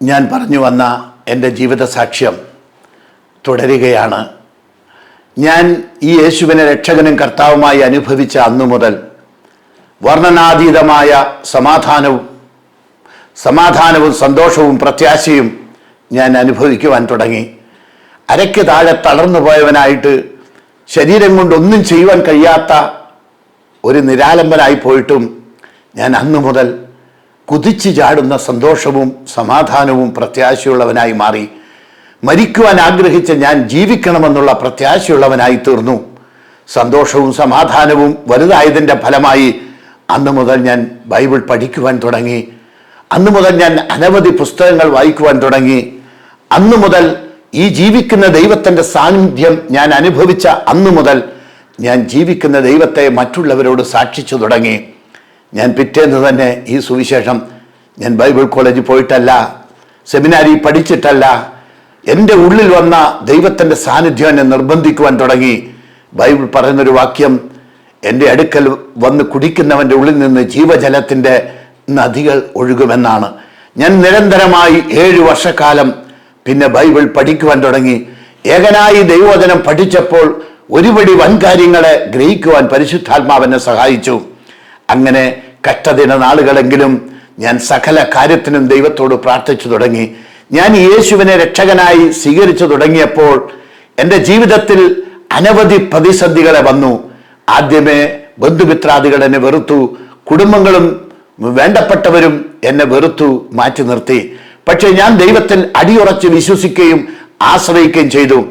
ഞാൻ പറഞ്ഞു വന്ന എന്റെ ജീവിത സാക്ഷ്യം തുടരുകയാണ്. ഞാൻ ഈ യേശുവിനെ രക്ഷകനും കർത്താവുമായി അനുഭവിച്ച അന്നു മുതൽ വർണനാതീതമായ സമാധാനവും സമാധാനവും സന്തോഷവും പ്രത്യാശയും ഞാൻ അനുഭവിക്കുവാൻ തുടങ്ങി. അരയ്ക്ക് താഴെ തളർന്നു പോയവനായിട്ട് ശരീരം കൊണ്ടൊന്നും ചെയ്യുവാൻ കഴിയാത്ത ഒരു നിരാലംബനായി പോയിട്ടും ഞാൻ അന്നു മുതൽ കുതിച്ചു ചാടുന്ന സന്തോഷവും സമാധാനവും പ്രത്യാശയുള്ളവനായി മാറി. മരിക്കുവാൻ ആഗ്രഹിച്ച ഞാൻ ജീവിക്കണമെന്നുള്ള പ്രത്യാശയുള്ളവനായി തീർന്നു. സന്തോഷവും സമാധാനവും വലുതായതിന്റെ ഫലമായി അന്നു മുതൽ ഞാൻ ബൈബിൾ പഠിക്കുവാൻ തുടങ്ങി. അന്നു മുതൽ ഞാൻ അനവധി പുസ്തകങ്ങൾ വായിക്കുവാൻ തുടങ്ങി. അന്നു മുതൽ ഈ ജീവിക്കുന്ന ദൈവത്തിന്റെ സാന്നിധ്യം ഞാൻ അനുഭവിച്ച അന്നു മുതൽ ഞാൻ ജീവിക്കുന്ന ദൈവത്തെ മറ്റുള്ളവരോട് സാക്ഷിച്ചു തുടങ്ങി. ഞാൻ പിറ്റേന്ന് തന്നെ ഈ സുവിശേഷം ഞാൻ ബൈബിൾ കോളേജിൽ പോയിട്ടല്ല സെമിനാരി പഠിച്ചിട്ടല്ല എന്റെ ഉള്ളിൽ വന്ന ദൈവത്തിന്റെ സാന്നിധ്യം എന്നെ നിർബന്ധിക്കുവാൻ തുടങ്ങി. ബൈബിൾ പറയുന്നൊരു വാക്യം എന്റെ അടുക്കൽ വന്ന് കുടിക്കുന്നവന്റെ ഉള്ളിൽ നിന്ന് ജീവജലത്തിന്റെ നദികൾ ഒഴുകുമെന്നാണ്. ഞാൻ നിരന്തരമായി ഏഴു വർഷക്കാലം പിന്നെ ബൈബിൾ പഠിക്കുവാൻ തുടങ്ങി. ഏകനായി ദൈവവചനം പഠിച്ചപ്പോൾ ഒരുപടി വൻകാര്യങ്ങളെ ഗ്രഹിക്കുവാൻ പരിശുദ്ധാത്മാവെന്നെ സഹായിച്ചു. അങ്ങനെ കഷ്ടദിന നാളുകളെങ്കിലും ഞാൻ സകല കാര്യത്തിനും ദൈവത്തോട് പ്രാർത്ഥിച്ചു തുടങ്ങി. ഞാൻ യേശുവിനെ രക്ഷകനായി സ്വീകരിച്ചു തുടങ്ങിയപ്പോൾ എന്റെ ജീവിതത്തിൽ അനവധി പ്രതിസന്ധികളെ വന്നു. ആദ്യമേ ബന്ധുമിത്രാദികൾ എന്നെ വെറുത്തു. കുടുംബങ്ങളും വേണ്ടപ്പെട്ടവരും എന്നെ വെറുത്തു മാറ്റി നിർത്തി. പക്ഷേ ഞാൻ ദൈവത്തിൽ അടിയുറച്ച് വിശ്വസിക്കുകയും ആശ്രയിക്കുകയും ചെയ്തു.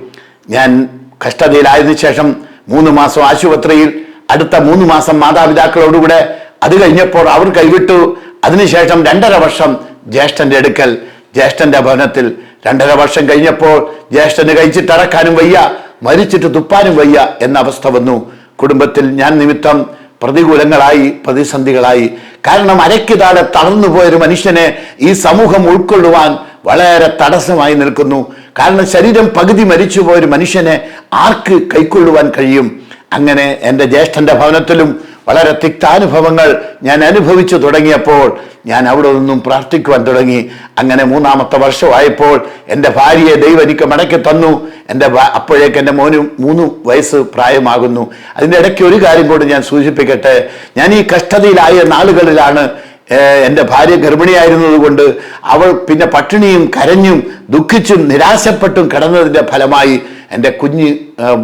ഞാൻ കഷ്ടതയിലായതിനു ശേഷം മൂന്ന് മാസം ആശുപത്രിയിൽ അടുത്ത മൂന്ന് മാസം മാതാപിതാക്കളോടുകൂടെ അത് കഴിഞ്ഞപ്പോൾ അവർ കൈവിട്ടു. അതിനുശേഷം രണ്ടര വർഷം ജ്യേഷ്ഠന്റെ അടുക്കൽ ജ്യേഷ്ഠന്റെ ഭവനത്തിൽ രണ്ടര വർഷം കഴിഞ്ഞപ്പോൾ ജ്യേഷ്ഠന് കഴിച്ചിട്ടടക്കാനും വയ്യ മരിച്ചിട്ട് തുപ്പാനും വയ്യ എന്ന അവസ്ഥ വന്നു. കുടുംബത്തിൽ ഞാൻ നിമിത്തം പ്രതികൂലങ്ങളായി പ്രതിസന്ധികളായി. കാരണം അരയ്ക്ക് താഴെ തളർന്നു പോയൊരു മനുഷ്യനെ ഈ സമൂഹം ഉൾക്കൊള്ളുവാൻ വളരെ തടസ്സമായി നിൽക്കുന്നു. കാരണം ശരീരം പകുതി മരിച്ചു പോയൊരു മനുഷ്യനെ ആർക്ക് കൈക്കൊള്ളുവാൻ കഴിയും? അങ്ങനെ എന്റെ ജ്യേഷ്ഠന്റെ ഭവനത്തിലും വളരെ തിക്താനുഭവങ്ങൾ ഞാൻ അനുഭവിച്ചു തുടങ്ങിയപ്പോൾ ഞാൻ അവിടെ നിന്നും പ്രാർത്ഥിക്കുവാൻ തുടങ്ങി. അങ്ങനെ മൂന്നാമത്തെ വർഷമായപ്പോൾ എന്റെ ഭാര്യയെ ദൈവം എനിക്ക് മടക്കി തന്നു. എന്റെ അപ്പോഴേക്ക് എന്റെ മോന് മൂന്ന് വയസ്സ് പ്രായമാകുന്നു. അതിന്റെ ഇടയ്ക്ക് ഒരു കാര്യം കൂടി ഞാൻ സൂചിപ്പിക്കട്ടെ. ഞാൻ ഈ കഷ്ടതയിലായ നാളുകളിലാണ് എന്റെ ഭാര്യ ഗർഭിണിയായിരുന്നത് കൊണ്ട് അവൾ പിന്നെ പട്ടിണിയും കരഞ്ഞും ദുഃഖിച്ചും നിരാശപ്പെട്ടും കിടന്നതിന്റെ ഫലമായി എന്റെ കുഞ്ഞ്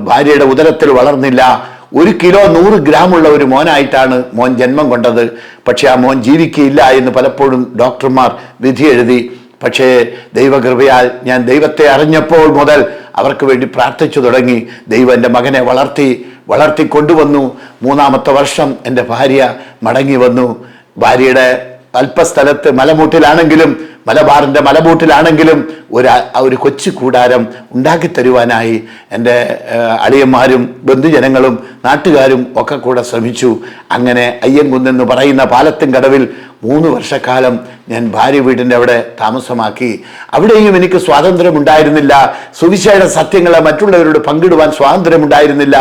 ഭാര്യയുടെ ഉദരത്തിൽ വളർന്നില്ല. ഒരു കിലോ നൂറ് ഗ്രാമുള്ള ഒരു മോനായിട്ടാണ് മോൻ ജന്മം കൊണ്ടത്. പക്ഷേ ആ മോൻ ജീവിക്കുകയില്ല എന്ന് പലപ്പോഴും ഡോക്ടർമാർ വിധി എഴുതി. പക്ഷേ ദൈവകൃപയാൽ ഞാൻ ദൈവത്തെ അറിഞ്ഞപ്പോൾ മുതൽ അവർക്ക് വേണ്ടി പ്രാർത്ഥിച്ചു തുടങ്ങി. ദൈവം എന്റെ മകനെ വളർത്തി വളർത്തി കൊണ്ടുവന്നു. മൂന്നാമത്തെ വർഷം എന്റെ ഭാര്യ മടങ്ങി വന്നു. ഭാര്യയുടെ അല്പസ്ഥലത്ത് മലമൂട്ടിലാണെങ്കിലും മലബാറിന്റെ മലമൂട്ടിലാണെങ്കിലും ഒരു ഒരു കൊച്ചു കൂടാരം ഉണ്ടാക്കി തരുവാനായി എന്റെ അളിയന്മാരും ബന്ധുജനങ്ങളും നാട്ടുകാരും ഒക്കെ കൂടെ ശ്രമിച്ചു. അങ്ങനെ അയ്യൻകുന്നെന്ന് പറയുന്ന പാലത്തിൻ കടവിൽ മൂന്ന് വർഷക്കാലം ഞാൻ ഭാര്യ വീടിന്റെ അവിടെ താമസമാക്കി. അവിടെയും എനിക്ക് സ്വാതന്ത്ര്യമുണ്ടായിരുന്നില്ല. സുവിശേഷ സത്യങ്ങളെ മറ്റുള്ളവരോട് പങ്കിടുവാൻ സ്വാതന്ത്ര്യമുണ്ടായിരുന്നില്ല.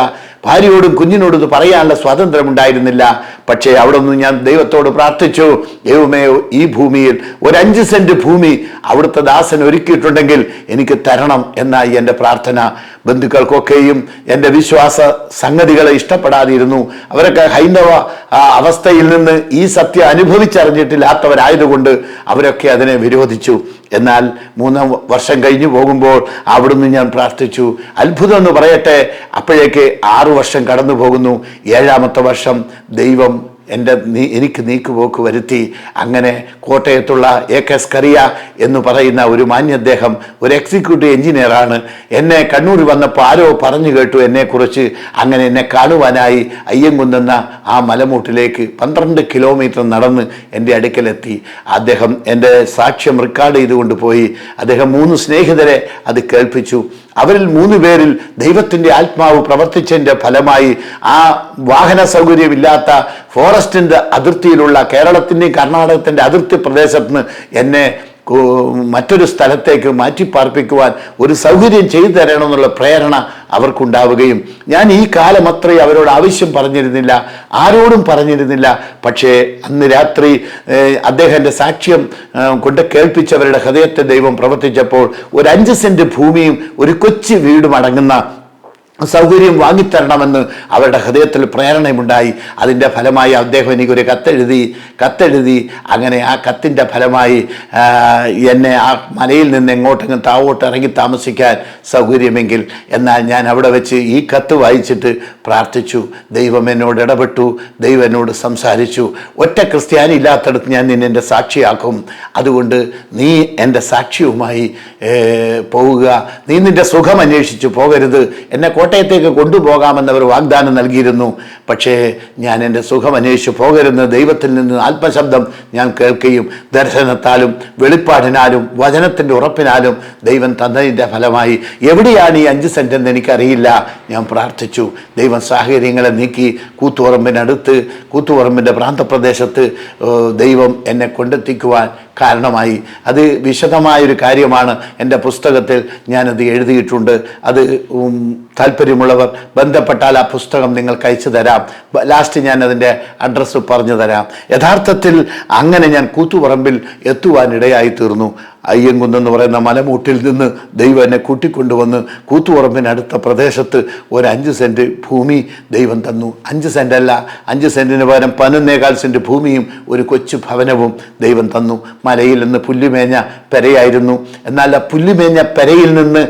ഭാര്യയോടും കുഞ്ഞിനോടും പറയാനുള്ള സ്വാതന്ത്ര്യം ഉണ്ടായിരുന്നില്ല പക്ഷേ അവിടെ നിന്ന് ഞാൻ ദൈവത്തോട് പ്രാർത്ഥിച്ചു. ദൈവമേ ഈ ഭൂമിയിൽ ഒരു സെന്റ് ഭൂമി അവിടുത്തെ ദാസൻ ഒരുക്കിയിട്ടുണ്ടെങ്കിൽ എനിക്ക് തരണം എന്നായി എന്റെ പ്രാർത്ഥന. ബന്ധുക്കൾക്കൊക്കെയും എന്റെ വിശ്വാസ സംഗതികളെ ഇഷ്ടപ്പെടാതിരുന്നു. അവരൊക്കെ ഹൈന്ദവ അവസ്ഥയിൽ നിന്ന് ഈ സത്യം അനുഭവിച്ചറിഞ്ഞിട്ടില്ലാത്തവരായതുകൊണ്ട് അവരൊക്കെ അതിനെ വിരോധിച്ചു. എന്നാൽ മൂന്നാം വർഷം കഴിഞ്ഞു പോകുമ്പോൾ അവിടുന്ന് ഞാൻ പ്രാർത്ഥിച്ചു അത്ഭുതം എന്ന് പറയട്ടെ. അപ്പോഴേക്ക് ആറു വർഷം കടന്നു പോകുന്നു ഏഴാമത്തെ വർഷം ദൈവം എന്റെ നീ എനിക്ക് നീക്കുപോക്ക് വരുത്തി അങ്ങനെ കോട്ടയത്തുള്ള എ കെ സ്കറിയ എന്ന് പറയുന്ന ഒരു മാന്യദ്ദേഹം ഒരു എക്സിക്യൂട്ടീവ് എഞ്ചിനീയറാണ് എന്നെ കണ്ണൂർ വന്നപ്പോൾ ആരോ പറഞ്ഞു കേട്ടു എന്നെക്കുറിച്ച്. അങ്ങനെ എന്നെ കാണുവാനായി അയ്യങ്കുന്നെന്ന ആ മലമൂട്ടിലേക്ക് പന്ത്രണ്ട് കിലോമീറ്റർ നടന്ന് എന്റെ അടുക്കലെത്തി. അദ്ദേഹം എന്റെ സാക്ഷ്യം റെക്കോർഡ് ചെയ്തുകൊണ്ട് പോയി. അദ്ദേഹം മൂന്ന് സ്നേഹിതരെ അത് കേൾപ്പിച്ചു. അവരിൽ മൂന്ന് പേരിൽ ദൈവത്തിന്റെ ആത്മാവ് പ്രവർത്തിച്ചതിന്റെ ഫലമായി ആ വാഹന സൗകര്യമില്ലാത്ത ഫോറസ്റ്റിന്റെ അതിർത്തിയിലുള്ള കേരളത്തിന്റെയും കർണാടകത്തിന്റെ അതിർത്തി പ്രദേശത്ത് നിന്ന് എന്നെ മറ്റൊരു സ്ഥലത്തേക്ക് മാറ്റിപ്പാർപ്പിക്കുവാൻ ഒരു സൗകര്യം ചെയ്തു തരണമെന്നുള്ള പ്രേരണ അവർക്കുണ്ടാവുകയും ഞാൻ ഈ കാലം അത്രയും അവരോട് ആവശ്യം പറഞ്ഞിരുന്നില്ല ആരോടും പറഞ്ഞിരുന്നില്ല. പക്ഷേ അന്ന് രാത്രി അദ്ദേഹത്തിന്റെ സാക്ഷ്യം കൊണ്ട് കേൾപ്പിച്ചവരുടെ ഹൃദയത്തെ ദൈവം പ്രവർത്തിച്ചപ്പോൾ ഒരു അഞ്ച് സെന്റ് ഭൂമിയും ഒരു കൊച്ചു വീടും അടങ്ങുന്ന സൗകര്യം വാങ്ങിത്തരണമെന്ന് അവരുടെ ഹൃദയത്തിൽ പ്രേരണയുണ്ടായി അതിന്റെ ഫലമായി അദ്ദേഹം എനിക്കൊരു കത്തെഴുതി കത്തെഴുതി അങ്ങനെ ആ കത്തിന്റെ ഫലമായി എന്നെ ആ മലയിൽ നിന്ന് എങ്ങോട്ടെങ്കിലും താവോട്ട് ഇറങ്ങി താമസിക്കാൻ സൗകര്യമെങ്കിൽ എന്നാൽ ഞാൻ അവിടെ വെച്ച് ഈ കത്ത് വായിച്ചിട്ട് പ്രാർത്ഥിച്ചു. ദൈവം എന്നോട് ഇടപെട്ടു ദൈവം എന്നോട് സംസാരിച്ചു. ഒറ്റ ക്രിസ്ത്യാനി ഇല്ലാത്തടത്ത് ഞാൻ നിന്നെ എന്റെ സാക്ഷിയാക്കും. അതുകൊണ്ട് നീ എന്റെ സാക്ഷിയുമായി പോവുക. നീ നിന്റെ സുഖം അന്വേഷിച്ചു പോകരുത്. എന്നെ കോട്ടയത്തേക്ക് കൊണ്ടുപോകാമെന്ന് അവർ വാഗ്ദാനം നൽകിയിരുന്നു. പക്ഷേ ഞാൻ എന്റെ സുഖം അന്വേഷിച്ചു പോകരുന്ന ദൈവത്തിൽ നിന്ന് ആത്മശബ്ദം ഞാൻ കേൾക്കുകയും ദർശനത്താലും വെളിപ്പാടിനാലും വചനത്തിന്റെ ഉറപ്പിനാലും ദൈവം തന്നതിന്റെ ഫലമായി എവിടെയാണ് ഈ അഞ്ച് സെന്റെന്ന് എനിക്കറിയില്ല. ഞാൻ പ്രാർത്ഥിച്ചു. ദൈവം സാഹചര്യങ്ങളെ നീക്കി കൂത്തുപറമ്പിനടുത്ത് കൂത്തുപറമ്പിന്റെ പ്രാന്തപ്രദേശത്ത് ദൈവം എന്നെ കൊണ്ടെത്തിക്കുവാൻ കാരണമായി. അത് വിശദമായൊരു കാര്യമാണ്. എന്റെ പുസ്തകത്തിൽ ഞാനത് എഴുതിയിട്ടുണ്ട്. അത് ഉം, താല്പര്യമുള്ളവർ ബന്ധപ്പെട്ടാൽ ആ പുസ്തകം നിങ്ങൾക്ക് അയച്ചു തരാം. ലാസ്റ്റ് ഞാൻ അതിന്റെ അഡ്രസ്സ് പറഞ്ഞു തരാം യഥാർത്ഥത്തിൽ അങ്ങനെ ഞാൻ കൂത്തുപറമ്പിൽ എത്തുവാനിടയായി തീർന്നു അയ്യങ്കുന്ന് പറയുന്ന മലമൂട്ടിൽ നിന്ന് ദൈവം എന്നെ കൂട്ടിക്കൊണ്ടുവന്ന് കൂത്തുപറമ്പിനടുത്ത പ്രദേശത്ത് ഒരു അഞ്ച് സെന്റ് ഭൂമി ദൈവം തന്നു. അഞ്ച് സെന്റ് അല്ല അഞ്ച് സെന്റിന് പകരം പതിനൊന്നേകാൽ സെന്റ് ഭൂമിയും ഒരു കൊച്ചു ഭവനവും ദൈവം തന്നു. മലയിൽ നിന്ന് പുല്ലുമേഞ്ഞ പെരയായിരുന്നു. എന്നാൽ ആ പുല്ലുമേഞ്ഞ പെരയിൽ നിന്ന്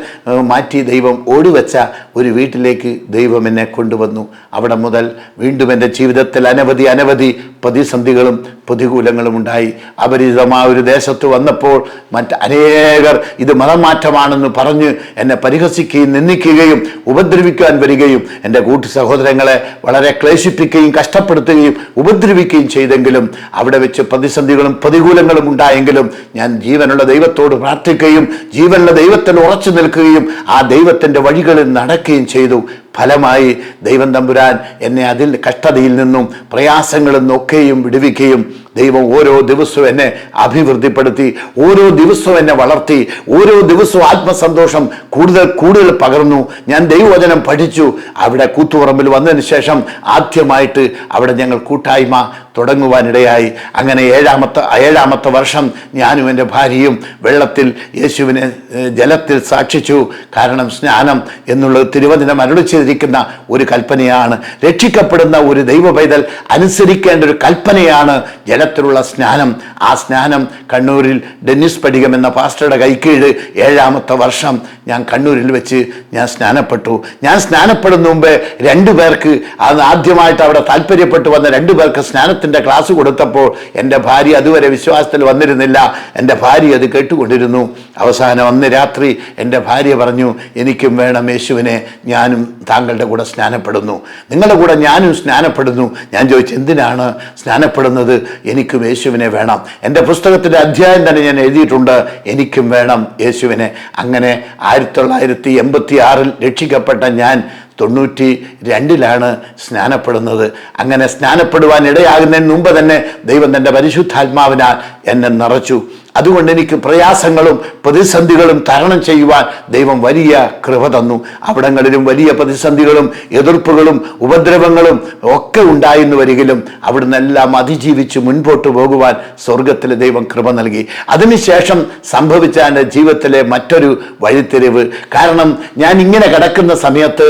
മാറ്റി ദൈവം ഓടിവെച്ച ഒരു വീട്ടിലേക്ക് ദൈവം എന്നെ കൊണ്ടുവന്നു. അവിടെ മുതൽ വീണ്ടും എന്റെ ജീവിതത്തിൽ അനവധി അനവധി പ്രതിസന്ധികളും പ്രതികൂലങ്ങളും ഉണ്ടായി അപരിചിതമായ ഒരു ദേശത്ത് വന്നപ്പോൾ മറ്റ് അനേകർ ഇത് മതമാറ്റമാണെന്ന് പറഞ്ഞ് എന്നെ പരിഹസിക്കുകയും നിന്ദിക്കുകയും ഉപദ്രവിക്കാൻ വരികയും എന്റെ കൂട്ടു സഹോദരങ്ങളെ വളരെ ക്ലേശിപ്പിക്കുകയും കഷ്ടപ്പെടുത്തുകയും ഉപദ്രവിക്കുകയും ചെയ്തെങ്കിലും അവിടെ വെച്ച് പ്രതിസന്ധികളും പ്രതികൂലങ്ങളും ഉണ്ടായെങ്കിലും ഞാൻ ജീവനുള്ള ദൈവത്തോട് പ്രാർത്ഥിക്കുകയും ജീവനുള്ള ദൈവത്തിൽ ഉറച്ചു നിൽക്കുകയും ആ ദൈവത്തിന്റെ വഴികളിൽ നടക്കുകയും ചെയ്തു. ഫലമായി ദൈവം തമ്പുരാൻ എന്നെ അതിൽ കഷ്ടതയിൽ നിന്നും പ്രയാസങ്ങളിൽ നിന്നൊക്കെയും വിടുവിക്കുകയും ദൈവം ഓരോ ദിവസവും എന്നെ അഭിവൃദ്ധിപ്പെടുത്തി ഓരോ ദിവസവും എന്നെ വളർത്തി ഓരോ ദിവസവും ആത്മസന്തോഷം കൂടുതൽ കൂടുതൽ പകർന്നു. ഞാൻ ദൈവവചനം പഠിച്ചു. അവിടെ കൂത്തുപറമ്പിൽ വന്നതിന് ശേഷം ആദ്യമായിട്ട് അവിടെ ഞങ്ങൾ കൂട്ടായ്മ തുടങ്ങുവാനിടയായി. അങ്ങനെ ഏഴാമത്തെ ഏഴാമത്തെ വർഷം ഞാനും എന്റെ ഭാര്യയും വെള്ളത്തിൽ യേശുവിനെ ജലത്തിൽ സാക്ഷിച്ചു. കാരണം സ്നാനം എന്നുള്ളത് തിരുവചനം അരുളി ചെയ്തിരിക്കുന്ന ഒരു കൽപ്പനയാണ്. രക്ഷിക്കപ്പെടുന്ന ഒരു ദൈവ പൈതൽ അനുസരിക്കേണ്ട ഒരു കൽപ്പനയാണ് ജലത്തിലുള്ള സ്നാനം. ആ സ്നാനം കണ്ണൂരിൽ ഡെന്നിസ് പടികം എന്ന പാസ്റ്ററുടെ കൈക്കീഴ് ഏഴാമത്തെ വർഷം ഞാൻ കണ്ണൂരിൽ വെച്ച് ഞാൻ സ്നാനപ്പെട്ടു. ഞാൻ സ്നാനപ്പെടുന്ന മുമ്പേ രണ്ടു പേർക്ക് അത് ആദ്യമായിട്ട് അവിടെ താല്പര്യപ്പെട്ടു വന്ന രണ്ടു പേർക്ക് സ്നാനത്തിന്റെ ക്ലാസ് കൊടുത്തപ്പോൾ എന്റെ ഭാര്യ അതുവരെ വിശ്വാസത്തിൽ വന്നിരുന്നില്ല. എന്റെ ഭാര്യ അത് കേട്ടുകൊണ്ടിരുന്നു. അവസാനം അന്ന് രാത്രി എന്റെ ഭാര്യ പറഞ്ഞു എനിക്കും വേണം യേശുവിനെ. ഞാനും താങ്കളുടെ കൂടെ സ്നാനപ്പെടുന്നു. നിങ്ങളുടെ കൂടെ ഞാനും സ്നാനപ്പെടുന്നു. ഞാൻ ചോദിച്ചു എന്തിനാണ് സ്നാനപ്പെടുന്നത്? എനിക്കും യേശുവിനെ വേണം. എന്റെ പുസ്തകത്തിന്റെ അധ്യായം തന്നെ ഞാൻ എഴുതിയിട്ടുണ്ട് എനിക്കും വേണം യേശുവിനെ. അങ്ങനെ ആയിരത്തി തൊള്ളായിരത്തി എൺപത്തി ആറിൽ രക്ഷിക്കപ്പെട്ട ഞാൻ തൊണ്ണൂറ്റി രണ്ടിലാണ് സ്നാനപ്പെടുന്നത്. അങ്ങനെ സ്നാനപ്പെടുവാൻ ഇടയാകുന്നതിന് മുമ്പ് തന്നെ ദൈവം തന്റെ പരിശുദ്ധാത്മാവിനാൽ എന്നെ നിറച്ചു. അതുകൊണ്ട് എനിക്ക് പ്രയാസങ്ങളും പ്രതിസന്ധികളും തരണം ചെയ്യുവാൻ ദൈവം വലിയ കൃപ തന്നു. അവിടങ്ങളിലും വലിയ പ്രതിസന്ധികളും എതിർപ്പുകളും ഉപദ്രവങ്ങളും ഒക്കെ ഉണ്ടായിരുന്നു വരികിലും അവിടുന്ന് എല്ലാം അതിജീവിച്ച് മുൻപോട്ട് പോകുവാൻ സ്വർഗത്തിലെ ദൈവം കൃപ നൽകി. അതിനുശേഷം സംഭവിച്ച എന്റെ ജീവിതത്തിലെ മറ്റൊരു വഴിത്തിരിവ്. കാരണം ഞാൻ ഇങ്ങനെ കിടക്കുന്ന സമയത്ത്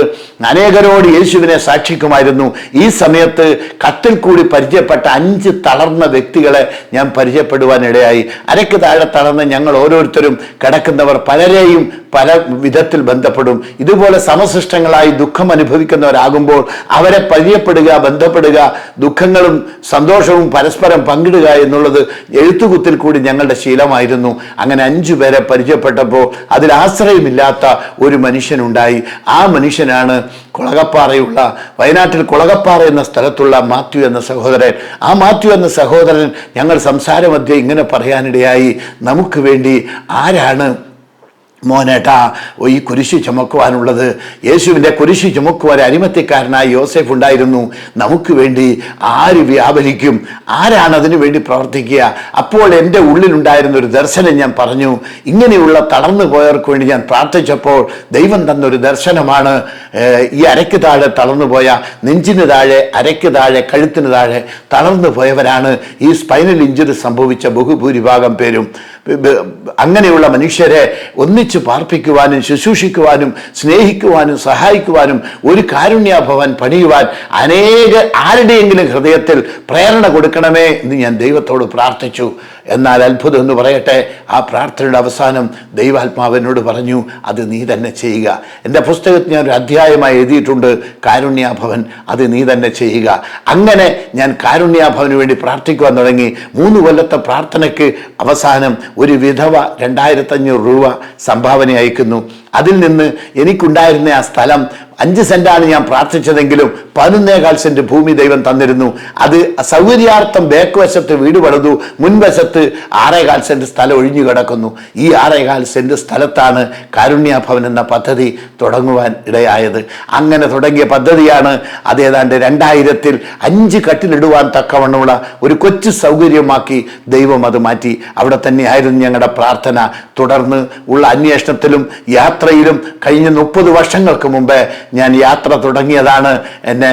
അനേകരോട് യേശുവിനെ സാക്ഷിക്കുമായിരുന്നു. ഈ സമയത്ത് കത്തിൽ കൂടി പരിചയപ്പെട്ട അഞ്ച് തളർന്ന വ്യക്തികളെ ഞാൻ പരിചയപ്പെടുവാൻ ഇടയായി അരയ്ക്ക് താഴെ തളർന്ന് ഞങ്ങൾ ഓരോരുത്തരും കിടക്കുന്നവർ പലരെയും പല വിധത്തിൽ ബന്ധപ്പെടും. ഇതുപോലെ സമസൃഷ്ടങ്ങളായി ദുഃഖം അനുഭവിക്കുന്നവരാകുമ്പോൾ അവരെ പരിചയപ്പെടുക ബന്ധപ്പെടുക ദുഃഖങ്ങളും സന്തോഷവും പരസ്പരം പങ്കിടുക എന്നുള്ളത് എഴുത്തുകുത്തിൽ കൂടി ഞങ്ങളുടെ ശീലമായിരുന്നു. അങ്ങനെ അഞ്ചു പേരെ പരിചയപ്പെട്ടപ്പോൾ അതിൽ ആശ്രയമില്ലാത്ത ഒരു മനുഷ്യനുണ്ടായി. ആ മനുഷ്യനാണ് കുളകപ്പാറയുള്ള വയനാട്ടിൽ കുളകപ്പാറ എന്ന സ്ഥലത്തുള്ള മാത്യു എന്ന സഹോദരൻ. ആ മാത്യു എന്ന സഹോദരൻ ഞങ്ങൾ സംസാരമധ്യേ ഇങ്ങനെ പറയാനിടയായി. നമുക്ക് വേണ്ടി ആരാണ് മോനേട്ടാ ഈ കുരിശി ചുമക്കുവാനുള്ളത് യേശുവിന്റെ കുരിശി ചുമക്കുവാൻ അരിമത്യക്കാരനായ യോസെഫ് ഉണ്ടായിരുന്നു. നമുക്ക് വേണ്ടി ആര് വ്യാപരിക്കും? ആരാണ് അതിനു വേണ്ടി പ്രവർത്തിക്കുക? അപ്പോൾ എന്റെ ഉള്ളിലുണ്ടായിരുന്ന ഒരു ദർശനം ഞാൻ പറഞ്ഞു. ഇങ്ങനെയുള്ള തളർന്നു പോയവർക്ക് വേണ്ടി ഞാൻ പ്രാർത്ഥിച്ചപ്പോൾ ദൈവം തന്നൊരു ദർശനമാണ്. ഈ അരയ്ക്ക് താഴെ തളർന്നു പോയ നെഞ്ചിന് താഴെ അരയ്ക്ക് താഴെ കഴുത്തിന് താഴെ തളർന്നു പോയവരാണ് ഈ സ്പൈനൽ ഇഞ്ചുറി സംഭവിച്ച ബഹുഭൂരിഭാഗം പേരും. അങ്ങനെയുള്ള മനുഷ്യരെ ഒന്നിച്ച് പാർപ്പിക്കുവാനും ശുശ്രൂഷിക്കുവാനും സ്നേഹിക്കുവാനും സഹായിക്കുവാനും ഒരു കാരുണ്യാഭവൻ പണിയുവാൻ അനേക ആരുടെയെങ്കിലും ഹൃദയത്തിൽ പ്രേരണ കൊടുക്കണമേ എന്ന് ഞാൻ ദൈവത്തോട് പ്രാർത്ഥിച്ചു. എന്നാൽ അത്ഭുതം എന്ന് പറയട്ടെ ആ പ്രാർത്ഥനയുടെ അവസാനം ദൈവാത്മാവിനോട് പറഞ്ഞു അത് നീ തന്നെ ചെയ്യുക. എന്റെ പുസ്തകത്തിൽ ഞാൻ ഒരു അധ്യായമായി എഴുതിയിട്ടുണ്ട് കാരുണ്യാഭവൻ അത് നീ തന്നെ ചെയ്യുക. അങ്ങനെ ഞാൻ കാരുണ്യാഭവന് വേണ്ടി പ്രാർത്ഥിക്കുവാൻ തുടങ്ങി. മൂന്ന് കൊല്ലത്തെ പ്രാർത്ഥനയ്ക്ക് അവസാനം ഒരു വിധവ രണ്ടായിരത്തഞ്ഞൂറ് രൂപ സംഭാവന അയക്കുന്നു. അതിൽ നിന്ന് എനിക്കുണ്ടായിരുന്ന ആ സ്ഥലം അഞ്ച് സെന്റാണ് ഞാൻ പ്രാർത്ഥിച്ചതെങ്കിലും പതിനൊന്നേകാൽ സെന്റ് ഭൂമി ദൈവം തന്നിരുന്നു. അത് സൗകര്യാർത്ഥം ബേക്ക് വശത്ത് വീട് പണിതു മുൻവശത്ത് ആറേകാൽ സെന്റ് സ്ഥലം ഒഴിഞ്ഞു കിടക്കുന്നു. ഈ ആറേകാൽ സെന്റ് സ്ഥലത്താണ് കാരുണ്യഭവൻ എന്ന പദ്ധതി തുടങ്ങുവാൻ ഇടയായത്. അങ്ങനെ തുടങ്ങിയ പദ്ധതിയാണ് അതേതാണ്ട് രണ്ടായിരത്തിൽ അഞ്ച് കട്ടിലിടുവാൻ തക്കവണ്ണമുള്ള ഒരു കൊച്ചു സൗകര്യമാക്കി ദൈവം അത് മാറ്റി. അവിടെ തന്നെയായിരുന്നു ഞങ്ങളുടെ പ്രാർത്ഥന. തുടർന്ന് ഉള്ള അന്വേഷണത്തിലും യാത്രയിലും കഴിഞ്ഞ മുപ്പത് വർഷങ്ങൾക്ക് മുമ്പ് ഞാൻ യാത്ര തുടങ്ങിയതാണ്. എന്നെ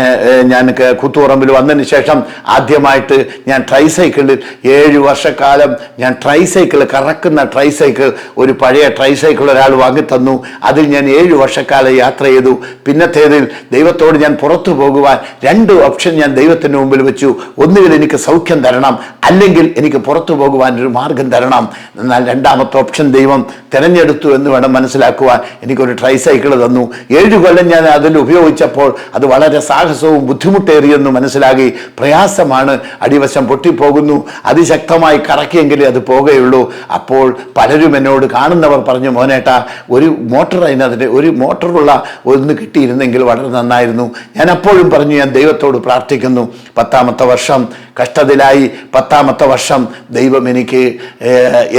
ഞാൻ കുത്തുപറമ്പിൽ വന്നതിന് ശേഷം ആദ്യമായിട്ട് ഞാൻ ട്രൈസൈക്കിളിൽ ഏഴ് വർഷക്കാലം ഞാൻ ട്രൈസൈക്കിൾ കറക്കുന്ന ട്രൈസൈക്കിൾ ഒരു പഴയ ട്രൈസൈക്കിൾ ഒരാൾ വാങ്ങിത്തന്നു. അതിൽ ഞാൻ ഏഴ് വർഷക്കാലം യാത്ര ചെയ്തു. പിന്നത്തേതിൽ ദൈവത്തോട് ഞാൻ പുറത്തു പോകുവാൻ രണ്ട് ഓപ്ഷൻ ഞാൻ ദൈവത്തിന് മുമ്പിൽ വെച്ചു. ഒന്നുകിൽ എനിക്ക് സൗഖ്യം തരണം അല്ലെങ്കിൽ എനിക്ക് പുറത്തു പോകുവാൻ ഒരു മാർഗം തരണം. എന്നാൽ രണ്ടാമത്തെ ഓപ്ഷൻ ദൈവം തിരഞ്ഞെടുത്തു എന്ന് വേണം മനസ്സിലാക്കുവാൻ. എനിക്കൊരു ട്രൈസൈക്കിൾ തന്നു. ഏഴ് കൊല്ലം ഞാൻ അതിൽ ഉപയോഗിച്ചപ്പോൾ അത് വളരെ സാഹസവും ബുദ്ധിമുട്ടേറിയെന്ന് മനസ്സിലാക്കി പ്രയാസമാണ്. അടിവശം പൊട്ടിപ്പോകുന്നു. അതിശക്തമായി കറക്കിയെങ്കിലേ അത് പോകുകയുള്ളൂ. അപ്പോൾ പലരും എന്നോട് കാണുന്നവർ പറഞ്ഞു മോനേട്ടാ ഒരു മോട്ടർ അതിനകത്ത് ഒരു മോട്ടറുള്ള ഒന്ന് കിട്ടിയിരുന്നെങ്കിൽ വളരെ നന്നായിരുന്നു. ഞാൻ അപ്പോഴും പറഞ്ഞു ഞാൻ ദൈവത്തോട് പ്രാർത്ഥിക്കുന്നു. പത്താമത്തെ വർഷം കഷ്ടത്തിലായി പത്താമത്തെ വർഷം ദൈവം എനിക്ക്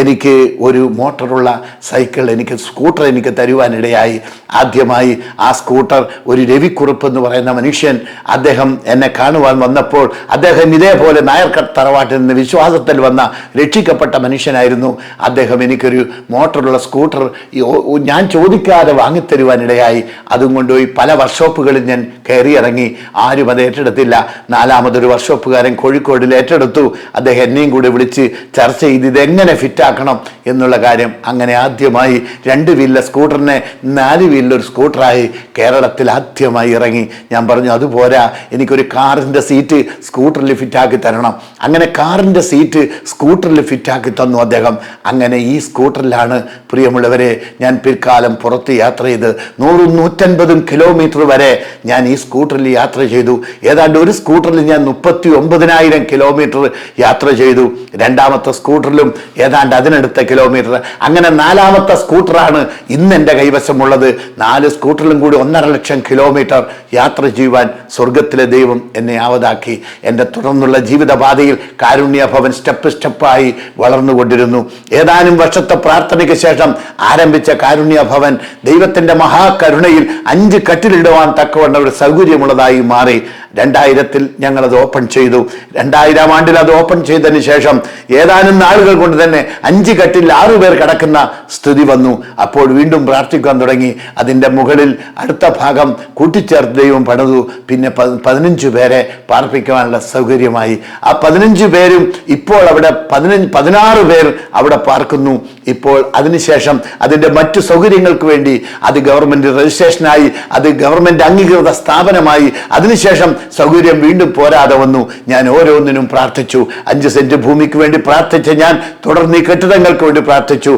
എനിക്ക് ഒരു മോട്ടറുള്ള സൈക്കിൾ എനിക്ക് സ്കൂട്ടർ എനിക്ക് തരുവാനിടയായി ആദ്യമായി ആ സ്കൂട്ടർ ഒരു രവിക്കുറുപ്പ് എന്ന് പറയുന്ന മനുഷ്യൻ അദ്ദേഹം എന്നെ കാണുവാൻ വന്നപ്പോൾ അദ്ദേഹം ഇതേപോലെ നായർക്കട്ട് തറവാട്ടിൽ നിന്ന് വിശ്വാസത്തിൽ വന്ന രക്ഷിക്കപ്പെട്ട മനുഷ്യനായിരുന്നു. അദ്ദേഹം എനിക്കൊരു മോട്ടറുള്ള സ്കൂട്ടർ ഞാൻ ചോദിക്കാതെ വാങ്ങിത്തരുവാനിടയായി. അതും കൊണ്ടുപോയി പല വർക്ക്ഷോപ്പുകളിൽ ഞാൻ കയറി ഇറങ്ങി ആരും അത് ഏറ്റെടുത്തില്ല. നാലാമതൊരു വർക്ക്ഷോപ്പുകാരൻ കോഴിക്കോടിൽ ഏറ്റെടുത്തു. അദ്ദേഹം എന്നെയും കൂടി വിളിച്ച് ചർച്ച ചെയ്ത് ഇതെങ്ങനെ ഫിറ്റാക്കണം എന്നുള്ള കാര്യം. അങ്ങനെ ആദ്യമായി രണ്ട് വീലിലെ സ്കൂട്ടറിനെ നാല് വീലിലൊരു സ്കൂട്ടറായി കേരളത്തിൽ ആദ്യമായി ഇറങ്ങി. ഞാൻ പറഞ്ഞു അതുപോരാ എനിക്കൊരു കാറിന്റെ സീറ്റ് സ്കൂട്ടറിൽ ഫിറ്റാക്കി തരണം. അങ്ങനെ കാറിന്റെ സീറ്റ് സ്കൂട്ടറിൽ ഫിറ്റാക്കി തന്നു അദ്ദേഹം. അങ്ങനെ ഈ സ്കൂട്ടറിലാണ് പ്രിയമുള്ളവരെ ഞാൻ പിൽക്കാലം പുറത്ത് യാത്ര ചെയ്ത് നൂറും നൂറ്റൻപതും കിലോമീറ്റർ വരെ ഞാൻ ഈ സ്കൂട്ടറിൽ യാത്ര ചെയ്തു. ഏതാണ്ട് ഒരു സ്കൂട്ടറിൽ ഞാൻ മുപ്പത്തി ഒമ്പതിനായിരം കിലോമീറ്റർ യാത്ര ചെയ്തു. രണ്ടാമത്തെ സ്കൂട്ടറിലും ഏതാണ്ട് അതിനടുത്ത കിലോമീറ്റർ. അങ്ങനെ നാലാമത്തെ സ്കൂട്ടറാണ് ഇന്ന് എന്റെ കൈവശമുള്ളത് നാല് സ്കൂട്ടറിലും കൂടി ഒന്നര ലക്ഷം കിലോമീറ്റർ യാത്ര ചെയ്യുവാൻ സ്വർഗത്തിലെ ദൈവം എന്നെ ആവതാക്കി. എന്റെ തുടർന്നുള്ള ജീവിതപാതയിൽ കാരുണ്യ ഭവൻ സ്റ്റെപ്പ് സ്റ്റെപ്പായി വളർന്നുകൊണ്ടിരുന്നു. ഏതാനും വർഷത്തെ പ്രാർത്ഥനയ്ക്ക് ശേഷം ആരംഭിച്ച കാരുണ്യ ഭവൻ ദൈവത്തിന്റെ മഹാകരുണയിൽ അഞ്ച് കട്ടിലിടുവാൻ തക്കവണ്ണം ഒരു സൗകര്യമുള്ളതായി മാറി. രണ്ടായിരത്തിൽ ഞങ്ങളത് ഓപ്പൺ ചെയ്തു. രണ്ടായിരം ആണ്ടിൽ അത് ഓപ്പൺ ചെയ്തതിന് ശേഷം ഏതാനും നാളുകൾ കൊണ്ട് തന്നെ അഞ്ച് കട്ടിൽ ആറു പേർ കിടക്കുന്ന സ്ഥിതി വന്നു. അപ്പോൾ വീണ്ടും പ്രാർത്ഥിക്കാൻ തുടങ്ങി. അതിന്റെ മുകളിൽ അടുത്ത ഭാഗം കൂട്ടിച്ചേർത്ത് ദൈവം പണിതു. പിന്നെ പതിനഞ്ച് പേരെ പാർപ്പിക്കുവാനുള്ള സൗകര്യമായി. ആ പതിനഞ്ച് പേരും ഇപ്പോൾ അവിടെ പതിനഞ്ച് പതിനാറ് പേർ അവിടെ പാർക്കുന്നു. ഇപ്പോൾ അതിനുശേഷം അതിന്റെ മറ്റു സൗകര്യങ്ങൾക്ക് വേണ്ടി അത് ഗവൺമെന്റ് രജിസ്ട്രേഷനായി അത് ഗവൺമെന്റ് അംഗീകൃത സ്ഥാപനമായി അതിനുശേഷം സൗകര്യം വീണ്ടും പോരാതെ വന്നു. ഞാൻ ഓരോന്നിനും പ്രാർത്ഥിച്ചു. അഞ്ച് സെന്റ് ഭൂമിക്ക് വേണ്ടി പ്രാർത്ഥിച്ച ഞാൻ തുടർന്ന് ഈ കെട്ടിടങ്ങൾക്ക് വേണ്ടി പ്രാർത്ഥിച്ചു.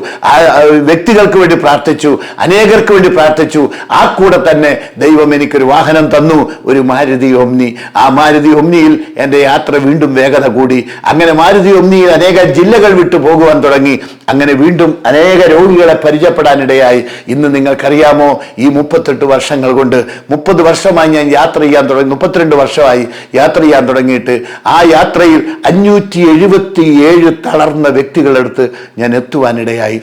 വ്യക്തികൾക്ക് വേണ്ടി പ്രാർത്ഥിച്ചു. അനേകർക്ക് വേണ്ടി പ്രാർത്ഥിച്ചു. ആ കൂടെ തന്നെ ദൈവം എനിക്കൊരു വാഹനം തന്നു. ഒരു മാരുതി ഒമ്നി. ആ മാരുതി ഒമ്നിയിൽ എന്റെ യാത്ര വീണ്ടും വേഗത കൂടി. അങ്ങനെ മാരുതി ഒമ്നിയിൽ അനേക ജില്ലകൾ വിട്ടു പോകുവാൻ തുടങ്ങി. അങ്ങനെ വീണ്ടും അനേക രോഗികളെ പരിചയപ്പെടാനിടയായി. ഇന്ന് നിങ്ങൾക്കറിയാമോ ഈ മുപ്പത്തെട്ട് വർഷങ്ങൾ കൊണ്ട് മുപ്പത് വർഷമായി ഞാൻ യാത്ര ചെയ്യാൻ തുടങ്ങി. മുപ്പത്തിരണ്ട് വർഷമായി യാത്ര ചെയ്യാൻ തുടങ്ങിയിട്ട് ആ യാത്രയിൽ അഞ്ഞൂറ്റി എഴുപത്തി ഏഴ് തളർന്ന വ്യക്തികളെടുത്ത് ഞാൻ എത്തുവാനിടയായി.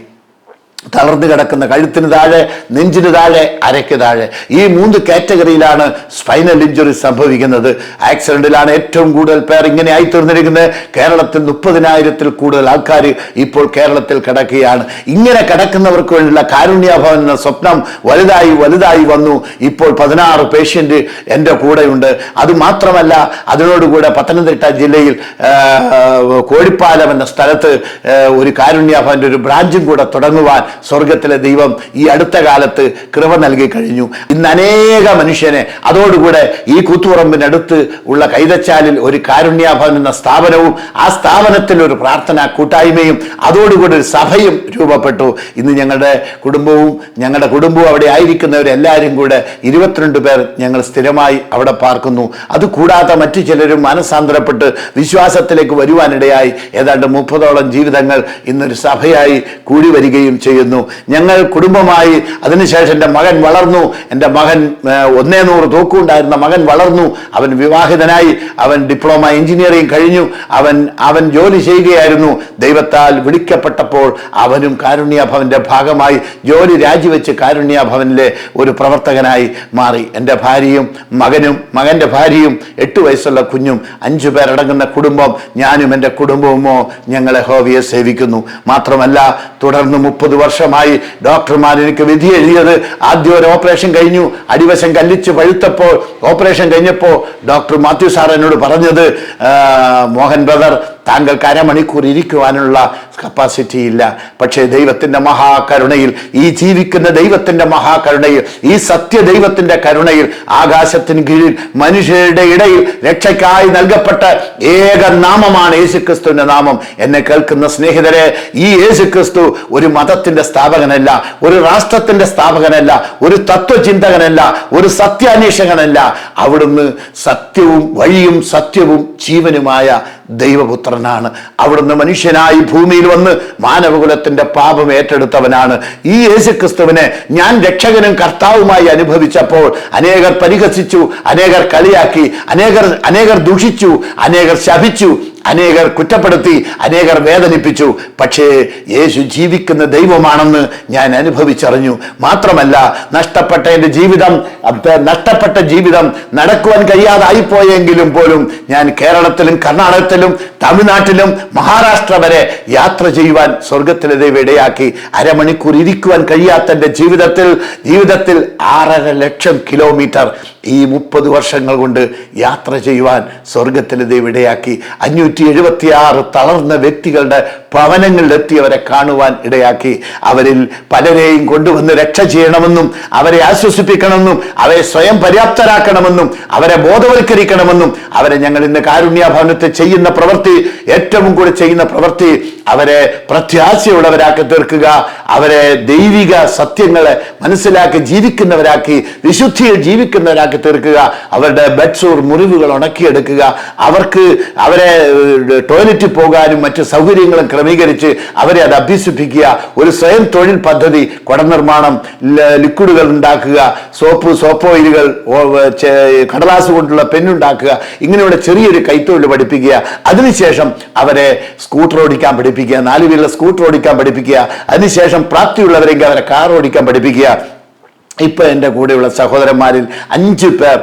തളർന്നു കിടക്കുന്ന കഴുത്തിന് താഴെ നെഞ്ചിന് താഴെ അരയ്ക്ക് താഴെ. ഈ മൂന്ന് കാറ്റഗറിയിലാണ് സ്പൈനൽ ഇഞ്ചുറി സംഭവിക്കുന്നത്. ആക്സിഡന്റിലാണ് ഏറ്റവും കൂടുതൽ പേർ ഇങ്ങനെ ആയിത്തീർന്നിരിക്കുന്നത്. കേരളത്തിൽ മുപ്പതിനായിരത്തിൽ കൂടുതൽ ആൾക്കാർ ഇപ്പോൾ കേരളത്തിൽ കിടക്കുകയാണ്. ഇങ്ങനെ കിടക്കുന്നവർക്ക് വേണ്ടിയുള്ള കാരുണ്യഭവൻ എന്ന സ്വപ്നം വലുതായി വലുതായി വന്നു. ഇപ്പോൾ പതിനാറ് പേഷ്യന്റ് എന്റെ കൂടെയുണ്ട്. അത് മാത്രമല്ല അതിനോടുകൂടെ പത്തനംതിട്ട ജില്ലയിൽ കോഴിപ്പാലം എന്ന സ്ഥലത്ത് ഒരു കാരുണ്യഭവന്റെ ഒരു ബ്രാഞ്ചും കൂടെ തുടങ്ങുവാൻ സ്വർഗത്തിലെ ദൈവം ഈ അടുത്ത കാലത്ത് കൃപ നൽകി കഴിഞ്ഞു. ഇന്ന് അനേക മനുഷ്യനെ അതോടുകൂടെ ഈ കൂത്തുപറമ്പിനടുത്ത് ഉള്ള കൈതച്ചാലിൽ ഒരു കാരുണ്യാഭവൻ എന്ന സ്ഥാപനവും ആ സ്ഥാപനത്തിൽ ഒരു പ്രാർത്ഥനാ കൂട്ടായ്മയും അതോടുകൂടി ഒരു സഭയും രൂപപ്പെട്ടു. ഇന്ന് ഞങ്ങളുടെ കുടുംബവും ഞങ്ങളുടെ കുടുംബവും അവിടെ ആയിരിക്കുന്നവരെല്ലാവരും കൂടെ ഇരുപത്തിരണ്ട് പേർ ഞങ്ങൾ സ്ഥിരമായി അവിടെ പാർക്കുന്നു. അതുകൂടാതെ മറ്റു ചിലരും മനസാന്തരപ്പെട്ട് വിശ്വാസത്തിലേക്ക് വരുവാനിടയായി. ഏതാണ്ട് മുപ്പതോളം ജീവിതങ്ങൾ ഇന്നൊരു സഭയായി കൂടി വരികയും ചെയ്യുന്നു ഞങ്ങൾ കുടുംബമായി അതിനുശേഷം എന്റെ മകൻ വളർന്നു. എന്റെ മകൻ ഒന്നേ നൂറ് തൂക്കുണ്ടായിരുന്ന മകൻ വളർന്നു. അവൻ വിവാഹിതനായി. അവൻ ഡിപ്ലോമ എഞ്ചിനീയറിംഗ് കഴിഞ്ഞു. അവൻ അവൻ ജോലി ചെയ്യുകയായിരുന്നു. ദൈവത്താൽ വിളിക്കപ്പെട്ടപ്പോൾ അവനും കാരുണ്യാഭവന്റെ ഭാഗമായി ജോലി രാജിവെച്ച് കാരുണ്യാഭവനിലെ ഒരു പ്രവർത്തകനായി മാറി. എന്റെ ഭാര്യയും മകനും മകന്റെ ഭാര്യയും എട്ട് വയസ്സുള്ള കുഞ്ഞും അഞ്ചു പേരടങ്ങുന്ന കുടുംബം ഞാനും എന്റെ കുടുംബവുമോ ഞങ്ങളെ ഹോവിയെ സേവിക്കുന്നു. മാത്രമല്ല തുടർന്ന് മുപ്പത് വർഷമായി ഡോക്ടർമാർ എനിക്ക് വിധി എഴുതിയത്. ആദ്യം ഒരു ഓപ്പറേഷൻ കഴിഞ്ഞു. അടിവശം കല്ലിച്ച് പഴുത്തപ്പോൾ ഓപ്പറേഷൻ കഴിഞ്ഞപ്പോൾ ഡോക്ടർ മാത്യു സാർ എന്നോട് പറഞ്ഞത് മോഹൻ ബ്രദർ താങ്കൾക്ക് അരമണിക്കൂർ ഇരിക്കുവാനുള്ള കപ്പാസിറ്റി ഇല്ല. പക്ഷേ ദൈവത്തിന്റെ മഹാകരുണയിൽ ഈ ജീവിക്കുന്ന ദൈവത്തിന്റെ മഹാകരുണയിൽ ഈ സത്യ ദൈവത്തിന്റെ കരുണയിൽ ആകാശത്തിന് കീഴിൽ മനുഷ്യരുടെ ഇടയിൽ രക്ഷയ്ക്കായി നൽകപ്പെട്ട ഏക നാമമാണ് യേശുക്രിസ്തുവിന്റെ നാമം. എന്നെ കേൾക്കുന്ന സ്നേഹിതരെ ഈ യേശുക്രിസ്തു ഒരു മതത്തിന്റെ സ്ഥാപകനല്ല ഒരു രാഷ്ട്രത്തിന്റെ സ്ഥാപകനല്ല ഒരു തത്വചിന്തകനല്ല ഒരു സത്യാന്വേഷകനല്ല. അവിടുന്ന് സത്യവും വഴിയും സത്യവും ജീവനുമായ ദൈവപുത്രനാണ് അവിടുന്ന് മനുഷ്യനായി ഭൂമിയിൽ വന്ന് മാനവകുലത്തിന്റെ പാപം ഏറ്റെടുത്തവനാണ്. ഈ യേശുക്രിസ്തുവിനെ ഞാൻ രക്ഷകനും കർത്താവുമായി അനുഭവിച്ചപ്പോൾ അനേകർ പരിഹസിച്ചു അനേകർ കളിയാക്കി അനേകർ അനേകർ ദുഷിച്ചു അനേകർ ശപിച്ചു. അനേകർ കുറ്റപ്പെടുത്തി അനേകർ വേദനിപ്പിച്ചു. പക്ഷേ യേശു ജീവിക്കുന്ന ദൈവമാണെന്ന് ഞാൻ അനുഭവിച്ചറിഞ്ഞു. മാത്രമല്ല നഷ്ടപ്പെട്ട എന്റെ ജീവിതം നഷ്ടപ്പെട്ട ജീവിതം നടക്കുവാൻ കഴിയാതായിപ്പോയെങ്കിലും പോലും ഞാൻ കേരളത്തിലും കർണാടകത്തിലും തമിഴ്നാട്ടിലും മഹാരാഷ്ട്ര വരെ യാത്ര ചെയ്യുവാൻ സ്വർഗത്തിലെ ദൈവം ഇടയാക്കി. അരമണിക്കൂർ ഇരിക്കുവാൻ കഴിയാത്ത എന്റെ ജീവിതത്തിൽ ജീവിതത്തിൽ ആറര ലക്ഷം കിലോമീറ്റർ ഈ മുപ്പത് വർഷങ്ങൾ കൊണ്ട് യാത്ര ചെയ്യുവാൻ സ്വർഗത്തിലെ ദൈവം ഇടയാക്കി. അഞ്ഞൂറ്റി എഴുപത്തി ആറ് തളർന്ന വ്യക്തികളുടെ ഭവനങ്ങളിലെത്തിയവരെ കാണുവാൻ ഇടയാക്കി. അവരിൽ പലരെയും കൊണ്ടുവന്ന് രക്ഷ ചെയ്യണമെന്നും അവരെ ആശ്വസിപ്പിക്കണമെന്നും അവരെ സ്വയം പര്യാപ്തരാക്കണമെന്നും അവരെ ബോധവൽക്കരിക്കണമെന്നും അവരെ ഞങ്ങൾ ഇന്ന് കാരുണ്യഭവനത്തിൽ ചെയ്യുന്ന പ്രവൃത്തി ഏറ്റവും കൂടി ചെയ്യുന്ന പ്രവൃത്തി അവരെ പ്രത്യാശയുള്ളവരാക്കി തീർക്കുക അവരെ ദൈവിക സത്യങ്ങളെ മനസ്സിലാക്കി ജീവിക്കുന്നവരാക്കി വിശുദ്ധിയിൽ ജീവിക്കുന്നവരാക്കി തീർക്കുക അവരുടെ ബെഡ്സൂർ മുറിവുകൾ ഉണക്കിയെടുക്കുക അവർക്ക് അവരെ ടോയ്ലറ്റിൽ പോകാനും മറ്റ് സൗകര്യങ്ങളും ക്രമീകരിച്ച് അവരെ അത് അഭ്യസിപ്പിക്കുക. ഒരു സ്വയം തൊഴിൽ പദ്ധതി കുട നിർമ്മാണം ലിക്വിഡുകൾ ഉണ്ടാക്കുക സോപ്പ് സോപ്പ് ഓയിലുകൾ കടലാസ് കൊണ്ടുള്ള പെണ്ണുണ്ടാക്കുക ഇങ്ങനെയുള്ള ചെറിയൊരു കൈത്തൊഴിൽ പഠിപ്പിക്കുക. അതിനുശേഷം അവരെ സ്കൂട്ടർ ഓടിക്കാൻ പഠിപ്പിക്കുക നാല് വീലുള്ള സ്കൂട്ടർ ഓടിക്കാൻ പഠിപ്പിക്കുക. അതിനുശേഷം പ്രാപ്തിയുള്ളവരെങ്കിൽ അവരെ കാർ ഓടിക്കാൻ പഠിപ്പിക്കുക. ഇപ്പൊ എന്റെ കൂടെയുള്ള സഹോദരന്മാരിൽ അഞ്ചു പേർ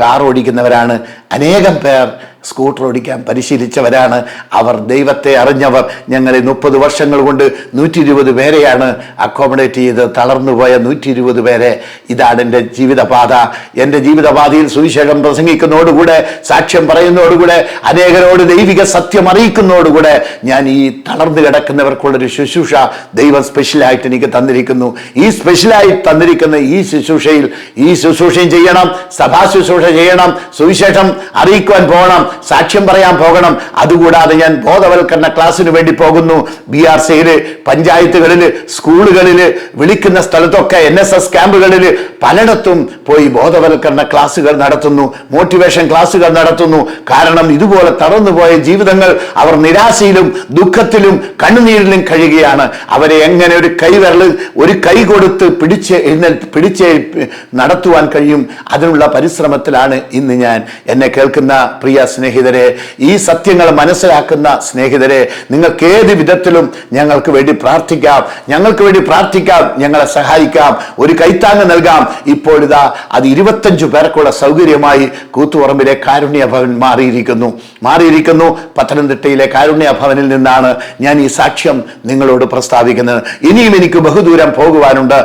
കാർ ഓടിക്കുന്നവരാണ്. അനേകം പേർ സ്കൂട്ടർ ഓടിക്കാൻ പരിശീലിച്ചവരാണ് അവർ. ദൈവത്തെ അറിഞ്ഞവർ. ഞങ്ങളെ മുപ്പത് വർഷങ്ങൾ കൊണ്ട് നൂറ്റി ഇരുപത് പേരെയാണ് അക്കോമഡേറ്റ് ചെയ്ത് തളർന്നുപോയ നൂറ്റി ഇരുപത് പേരെ. ഇതാണ് എന്റെ ജീവിതപാത. എന്റെ ജീവിതപാതയിൽ സുവിശേഷം പ്രസംഗിക്കുന്നതോടുകൂടെ സാക്ഷ്യം പറയുന്നതോടുകൂടെ അനേകരോട് ദൈവിക സത്യം അറിയിക്കുന്നതോടുകൂടെ ഞാൻ ഈ തളർന്നു കിടക്കുന്നവർക്കുള്ളൊരു ശുശ്രൂഷ ദൈവം സ്പെഷ്യലായിട്ട് എനിക്ക് തന്നിരിക്കുന്നു. ഈ സ്പെഷ്യലായി തന്നിരിക്കുന്ന ഈ ശുശ്രൂഷയിൽ ഈ ശുശ്രൂഷയും ചെയ്യണം. സഭാ ശുശ്രൂഷ ചെയ്യണം. സുവിശേഷം അറിയിക്കുവാൻ പോകണം. സാക്ഷ്യം പറയാൻ പോകണം. അതുകൂടാതെ ഞാൻ ബോധവൽക്കരണ ക്ലാസ്സിന് വേണ്ടി പോകുന്നു. ബി ആർ സിയിൽ പഞ്ചായത്തുകളിൽ സ്കൂളുകളിൽ വിളിക്കുന്ന സ്ഥലത്തൊക്കെ എൻ എസ് എസ് ക്യാമ്പുകളിൽ പലയിടത്തും പോയി ബോധവൽക്കരണ ക്ലാസ്സുകൾ നടത്തുന്നു. മോട്ടിവേഷൻ ക്ലാസ്സുകൾ നടത്തുന്നു. കാരണം ഇതുപോലെ തളർന്നുപോയ ജീവിതങ്ങൾ അവർ നിരാശയിലും ദുഃഖത്തിലും കണ്ണുനീരിലും കഴിയുകയാണ്. അവരെ എങ്ങനെ ഒരു കൈവിരൽ ഒരു കൈ കൊടുത്ത് പിടിച്ച് എഴുന്നേൽ പിടിച്ച് നടത്തുവാൻ കഴിയും? അതിനുള്ള പരിശ്രമത്തിലാണ് ഇന്ന് ഞാൻ. എന്നെ കേൾക്കുന്ന പ്രിയ സ്നേഹിതരെ ഈ സത്യങ്ങൾ മനസ്സിലാക്കുന്ന സ്നേഹിതരെ നിങ്ങൾക്ക് ഏത് വിധത്തിലും ഞങ്ങൾക്ക് വേണ്ടി പ്രാർത്ഥിക്കാം. ഞങ്ങൾക്ക് വേണ്ടി പ്രാർത്ഥിക്കാം ഞങ്ങളെ സഹായിക്കാം. ഒരു കൈത്താങ്ങ് നൽകാം. ഇപ്പോഴിതാ അത് ഇരുപത്തഞ്ചു പേർക്കുള്ള സൗകര്യമായി കൂത്തുപറമ്പിലെ കാരുണ്യ ഭവൻ മാറിയിരിക്കുന്നു. മാറിയിരിക്കുന്നു പത്തനംതിട്ടയിലെ കാരുണ്യ ഭവനിൽ നിന്നാണ് ഞാൻ ഈ സാക്ഷ്യം നിങ്ങളോട് പ്രസ്താവിക്കുന്നത്. ഇനിയും എനിക്ക് ബഹുദൂരം പോകുവാനുണ്ട്.